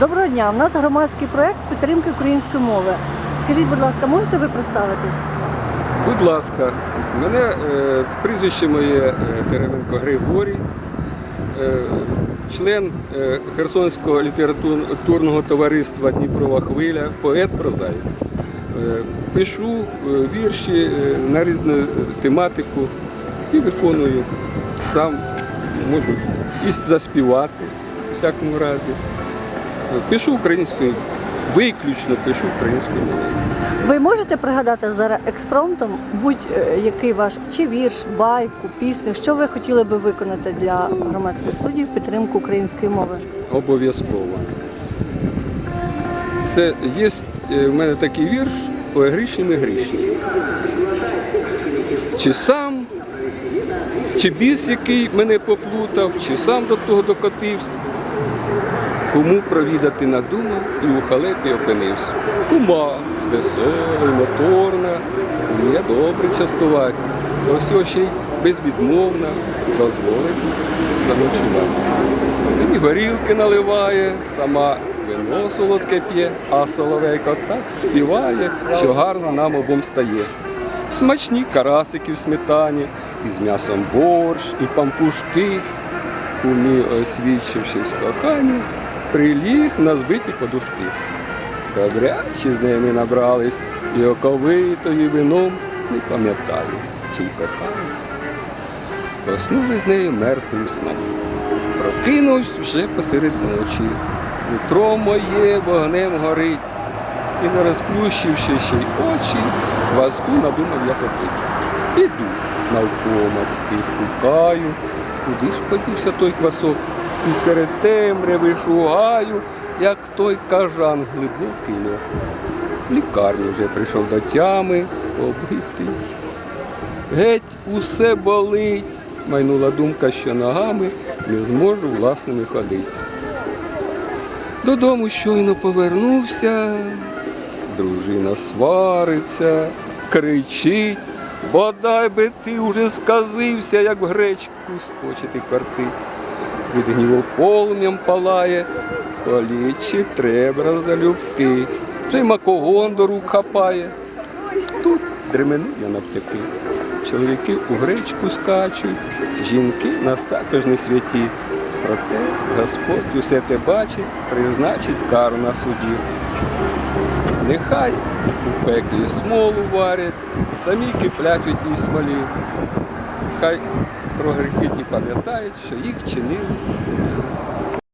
Доброго дня. У нас громадський проект підтримки української мови. Скажіть, будь ласка, можете ви представитись? Будь ласка, мене е, прізвище моє Теременко Григорій, е, член е, Херсонського літературного товариства Дніпрова хвиля, поет прозаїк. Е, пишу вірші на різну тематику і виконую сам, можу і заспівати в всякому разі. Е, Пишу українською, виключно пишу українською мовою. Ви можете пригадати зараз експромтом будь-який ваш чи вірш, байку, пісню, що ви хотіли би виконати для громадської студії в підтримку української мови? Обов'язково. Це є е, в мене такий вірш «Ой, грішні ми грішні. Чи сам, чи біс, який мене поплутав, чи сам до того докотився. Кому провідати надумав і у халепі опинився. Кума, весела, моторна, вміє добре частувати. До всього ще й безвідмовна, дозволить заночувати. Мені горілки наливає, сама вино солодке п'є, а соловейко так співає, що гарно нам обом стає. Смачні карасики в сметані, із м'ясом борщ і пампушки. Кумі, освідчившись коханню, приліг на збиті подушки. Добрячі з нею ми набрались, і оковитою вином не пам'ятаю, чи й кохались. Поснули з нею мертвим сном. Прокинувся вже посеред ночі. Утро моє вогнем горить, і не розплющивши ще й очі, кваску надумав я попити. Іду навкомацьки, шукаю, куди ж подівся той квасок, і серед темряви шугаю, як той кажан глибокий льох. В лікарню вже прийшов до тями, побитий. Геть усе болить, майнула думка, що ногами не зможу власними ходити. Додому щойно повернувся, дружина свариться, кричить, бодай би ти уже сказився, як в гречку скочити картить. Від гніву полум'ям палає, полічі треба залюбки. Вже й макогон до рук хапає. Тут дремену я навтяки. Чоловіки у гречку скачуть, жінки нас також не святі. Проте Господь усе те бачить, призначить кару на суді. Нехай у пеклі смолу варять, самі киплять у тій смолі. Хай про гріхи ті пам'ятають, що їх чинили